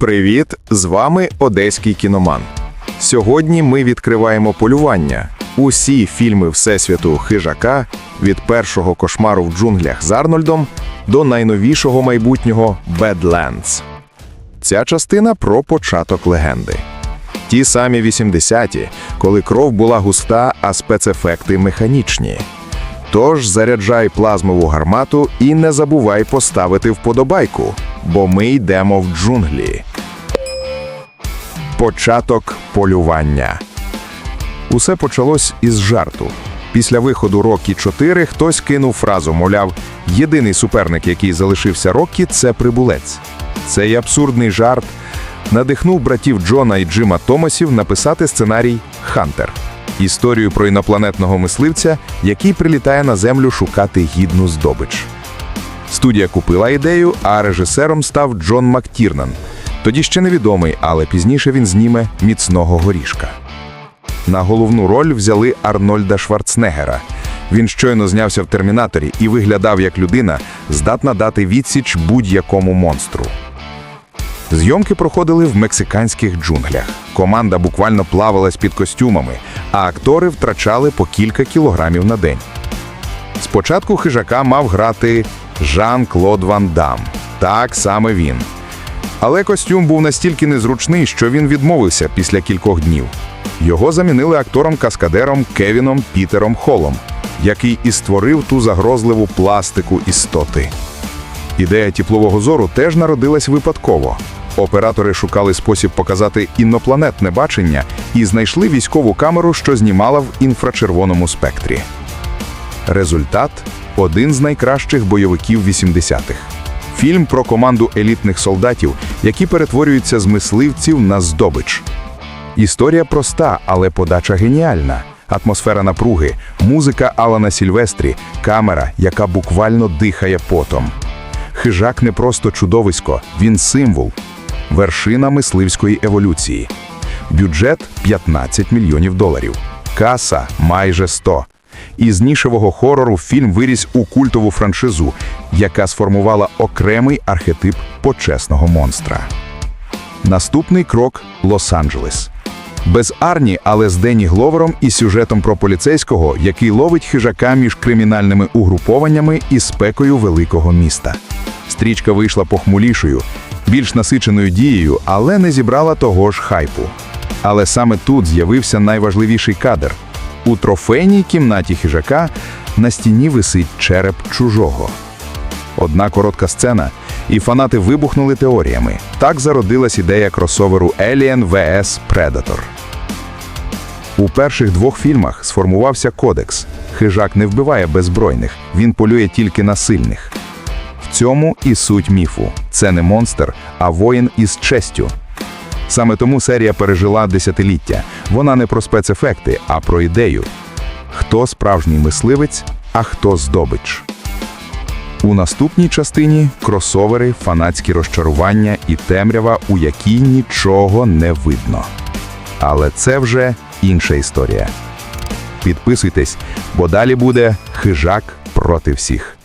Привіт! З вами Одеський кіноман. Сьогодні ми відкриваємо полювання. Усі фільми Всесвіту хижака від першого кошмару в джунглях з Арнольдом до найновішого майбутнього Badlands. Ця частина про початок легенди. Ті самі 80-ті, коли кров була густа, а спецефекти механічні. Тож заряджай плазмову гармату і не забувай поставити вподобайку, бо ми йдемо в джунглі. Початок полювання. Усе почалось із жарту. Після виходу Рокі 4 хтось кинув фразу, мовляв, єдиний суперник, який залишився Рокі, це прибулець. Цей абсурдний жарт надихнув братів Джона і Джима Томасів написати сценарій Хантер історію про інопланетного мисливця, який прилітає на землю шукати гідну здобич. Студія купила ідею, а режисером став Джон Мактірнан. Тоді ще невідомий, але пізніше він зніме міцного горішка. На головну роль взяли Арнольда Шварценеггера. Він щойно знявся в термінаторі і виглядав як людина, здатна дати відсіч будь-якому монстру. Зйомки проходили в мексиканських джунглях. Команда буквально плавалась під костюмами, а актори втрачали по кілька кілограмів на день. Спочатку хижака мав грати Жан-Клод Ван Дам. Так саме він. Але костюм був настільки незручний, що він відмовився після кількох днів. Його замінили актором-каскадером Кевіном Пітером Холом, який і створив ту загрозливу пластику істоти. Ідея теплового зору теж народилась випадково. Оператори шукали спосіб показати інопланетне бачення і знайшли військову камеру, що знімала в інфрачервоному спектрі. Результат один з найкращих бойовиків 80-х. Фільм про команду елітних солдатів, які перетворюються з мисливців на здобич. Історія проста, але подача геніальна. Атмосфера напруги, музика Алана Сільвестрі, камера, яка буквально дихає потом. Хижак не просто чудовисько, він символ, вершина мисливської еволюції. Бюджет 15 мільйонів доларів. Каса майже 100. Із нішевого хорору фільм виріс у культову франшизу, яка сформувала окремий архетип почесного монстра. Наступний крок Лос-Анджелес. Без Арні, але з Денні Гловером і сюжетом про поліцейського, який ловить хижака між кримінальними угрупованнями і спекою великого міста. Стрічка вийшла похмулішою, більш насиченою дією, але не зібрала того ж хайпу. Але саме тут з'явився найважливіший кадр. У трофейній кімнаті хижака на стіні висить череп чужого. Одна коротка сцена, і фанати вибухнули теоріями. Так зародилась ідея кросоверу Alien vs Predator. У перших двох фільмах сформувався кодекс. Хижак не вбиває беззбройних, він полює тільки на сильних. Цьому і суть міфу. Це не монстр, а воїн із честю. Саме тому серія пережила десятиліття. Вона не про спецефекти, а про ідею. Хто справжній мисливець, а хто здобич. У наступній частині кросовери, фанатські розчарування і темрява, у якій нічого не видно. Але це вже інша історія. Підписуйтесь, бо далі буде хижак проти всіх.